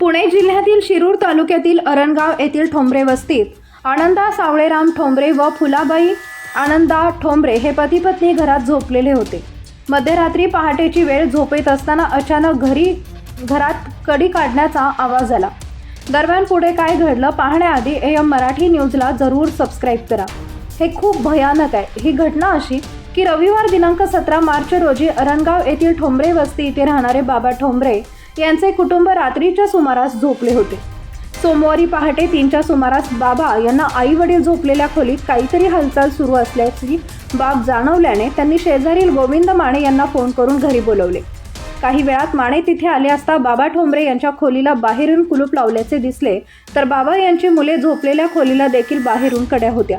पुणे जिल्ह्यातील शिरूर तालुक्यातील अरणगाव येथील ठोंबरे वस्तीत आनंदा सावळेराम ठोंबरे व फुलाबाई आनंदा ठोंबरे हे पती पत्नी घरात झोपलेले होते. मध्यरात्री पहाटेची वेळ झोपेत असताना अचानक घरी घरात कडी काढण्याचा आवाज आला. दरम्यान पुढे काय घडलं पाहण्याआधी ए एम मराठी न्यूजला जरूर सबस्क्राईब करा. हे खूप भयानक आहे. ही घटना अशी की रविवार दिनांक सतरा मार्च रोजी अरणगाव येथील ठोंबरे वस्ती इथे राहणारे बाबा ठोंबरे यांचे कुटुंब रात्रीच्या सुमारास झोपले होते. सोमवारी पहाटे तीनच्या सुमारास बाबा यांना आई वडील झोपलेल्या खोलीत काहीतरी हालचाल सुरू असल्याची बाब जाणवल्याने त्यांनी शेजारील गोविंद माने यांना फोन करून घरी बोलवले. काही वेळात माने तिथे आले असता बाबा ठोंबरे यांच्या खोलीला बाहेरून कुलूप लावल्याचे दिसले तर बाबा यांची मुले झोपलेल्या खोलीला देखील बाहेरून कड्या होत्या.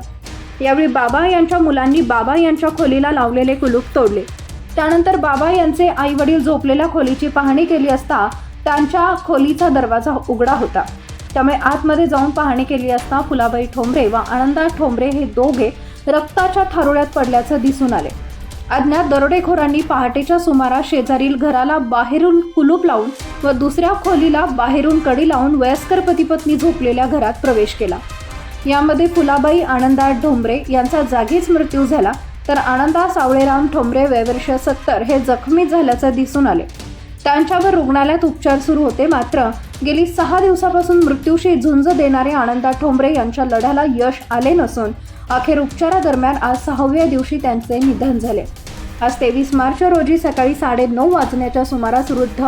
यावेळी बाबा यांच्या मुलांनी बाबा यांच्या खोलीला लावलेले कुलूप तोडले. त्यानंतर बाबा यांचे आई वडील झोपलेल्या खोलीची पाहणी केली असता त्यांच्या खोलीचा दरवाजा उघडा होता. त्यामुळे आतमध्ये जाऊन पाहणी केली असता फुलाबाई ठोंबरे व आनंदा ठोंबरे हे दोघे रक्ताच्या थारोळ्यात पडल्याचं दिसून आले. अज्ञात दरोडेखोरांनी पहाटेच्या सुमारास शेजारील घराला बाहेरून कुलूप लावून व दुसऱ्या खोलीला बाहेरून कडी लावून वयस्कर पतीपत्नी झोपलेल्या घरात प्रवेश केला. यामध्ये फुलाबाई आनंदा ठोंबरे यांचा जागीच मृत्यू झाला. तर आनंदा सावळेराम ठोंबरे वयवर्ष सत्तर हे जखमी झाल्याचं दिसून आले. त्यांच्यावर रुग्णालयात उपचार सुरू होते मात्र गेली सहा दिवसापासून मृत्यूशी झुंज देणारे आनंदा ठोंबरे यांच्या लढ्याला यश आले नसून अखेर उपचारादरम्यान आज सहाव्या दिवशी त्यांचे निधन झाले. आज तेवीस मार्च रोजी सकाळी साडेनऊ वाजण्याच्या सुमारास वृद्ध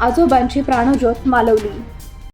आजोबांची प्राणज्योत मालवली.